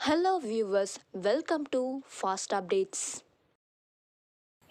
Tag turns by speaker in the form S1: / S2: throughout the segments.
S1: Hello viewers welcome to fast updates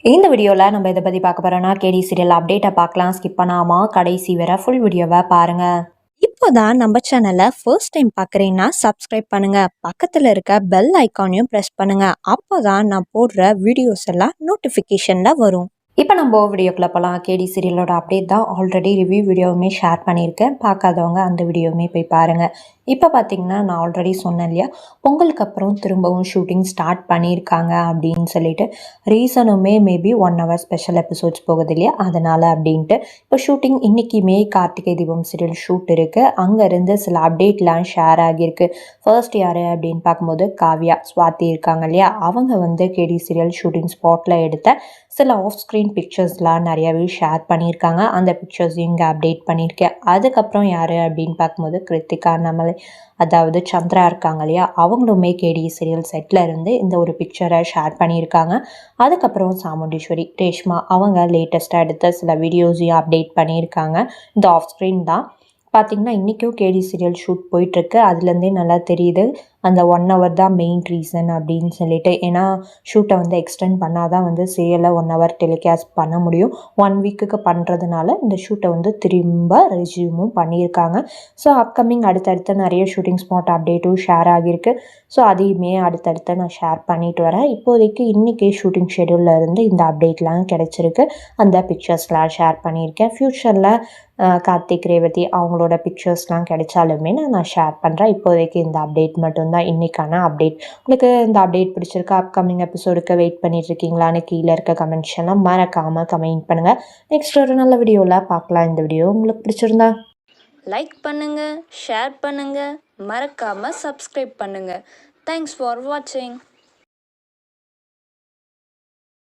S2: இந்த வீடியோவில் நம்ம இதை பற்றி பார்க்க போகிறோன்னா கேடி சீரியல் அப்டேட்டை பார்க்கலாம். ஸ்கிப் பண்ணாமல் கடைசி வர ஃபுல் வீடியோவை பாருங்கள்
S3: இப்போதான் நம்ம சேனலை ஃபர்ஸ்ட் டைம் பார்க்குறீங்கன்னா சப்ஸ்கிரைப் பண்ணுங்கள் பக்கத்தில் இருக்க பெல் ஐக்கானையும் ப்ரெஸ் பண்ணுங்கள் அப்போ தான் நான் போடுற வீடியோஸ் எல்லாம் நோட்டிஃபிகேஷனில் வரும்.
S2: இப்போ நம்ம வீடியோக்குள்ள போகலாம் கேடி சீரியலோட அப்டேட் தான் ஆல்ரெடி ரிவ்யூ வீடியோவுமே ஷேர் பண்ணியிருக்கேன். பார்க்காதவங்க அந்த வீடியோவுமே போய் பாருங்கள் இப்போ பார்த்தீங்கன்னா நான் ஆல்ரெடி சொன்னேன் இல்லையா? பொங்கலுக்கு அப்புறம் திரும்பவும் ஷூட்டிங் ஸ்டார்ட் பண்ணியிருக்காங்க அப்படின்னு சொல்லிட்டு ரீசனுமே maybe one hour special episodes போகுது இல்லையா? அதனால் அப்படின்ட்டு இப்போ ஷூட்டிங் இன்றைக்குமே கார்த்திகை தீபம் சீரியல் ஷூட் இருக்குது அங்கேருந்து சில அப்டேட்லாம் ஷேர் ஆகியிருக்கு. ஃபர்ஸ்ட் யார் அப்படின்னு பார்க்கும்போது காவ்யா ஸ்வாதி இருக்காங்க இல்லையா? அவங்க வந்து கேடி சீரியல் ஷூட்டிங் ஸ்பாட்டில் எடுத்த சில ஆஃப் ஸ்க்ரீன் பிக்சர்ஸ்லாம் நிறையாவே ஷேர் பண்ணியிருக்காங்க. அந்த பிக்சர்ஸையும் இங்கே அப்டேட் பண்ணியிருக்கேன். அதுக்கப்புறம் யார் அப்படின்னு பார்க்கும்போது கிருத்திகா நம்மளை அதாவது சந்திரா இருக்காங்க இல்லையா அவங்களுமே கேடி சீரியல் செட்டில் இருந்து இந்த ஒரு பிக்சரை ஷேர் பண்ணியிருக்காங்க. அதுக்கப்புறம் சாமுண்டீஸ்வரி ரேஷ்மா அவங்க லேட்டஸ்ட்டாக எடுத்த சில வீடியோஸையும் அப்டேட் பண்ணியிருக்காங்க. இந்த ஆஃப் ஸ்க்ரீன் தான். பார்த்திங்கன்னா இன்றைக்கும் கேடி சீரியல் ஷூட் போயிட்டுருக்கு அதுலேருந்தே நல்லா தெரியுது. அந்த ஒன் ஹவர் தான் மெயின் ரீசன் அப்படின்னு சொல்லிட்டு. ஏன்னா ஷூட்டை வந்து எக்ஸ்டெண்ட் பண்ணால் தான் வந்து சேலை ஒன் ஹவர் டெலிகாஸ்ட் பண்ண முடியும். ஒன் வீக்குக்கு பண்ணுறதுனால இந்த ஷூட்டை வந்து திரும்ப ரெசியூமும் பண்ணியிருக்காங்க. ஸோ அப்கமிங் அடுத்தடுத்த நிறைய ஷூட்டிங் ஸ்பாட் அப்டேட்டும் ஷேர் ஆகியிருக்கு. ஸோ அதையுமே அடுத்தடுத்து நான் ஷேர் பண்ணிட்டு வரேன். இப்போதைக்கு இன்றைக்கி ஷூட்டிங் ஷெடியூலில் இருந்து இந்த அப்டேட்லாம் கிடச்சிருக்கு. அந்த பிக்சர்ஸ்லாம் ஷேர் பண்ணியிருக்கேன். ஃப்யூச்சரில் கார்த்திக் ரேவதி அவங்களோட பிக்சர்ஸ்லாம் கிடைச்சாலுமே நான் நான் ஷேர் பண்ணுறேன் இப்போதைக்கு இந்த அப்டேட் மட்டும் தான் இன்றைக்கான அப்டேட் உங்களுக்கு இந்த அப்டேட் பிடிச்சிருக்கா? அப்கமிங் எபிசோடுக்கு வெயிட் பண்ணிட்டு இருக்கீங்களான்னு கீழே இருக்க கமெண்ட்ஸ் எல்லாம் மறக்காமல் கமெண்ட் பண்ணுங்கள் நெக்ஸ்ட் ஒரு நல்ல வீடியோவில் பார்க்கலாம். இந்த வீடியோ உங்களுக்கு பிடிச்சிருந்தா.
S1: லைக் பண்ணுங்கள் ஷேர் பண்ணுங்கள் மறக்காமல் சப்ஸ்கிரைப் பண்ணுங்கள் தேங்க்ஸ் ஃபார் வாட்சிங்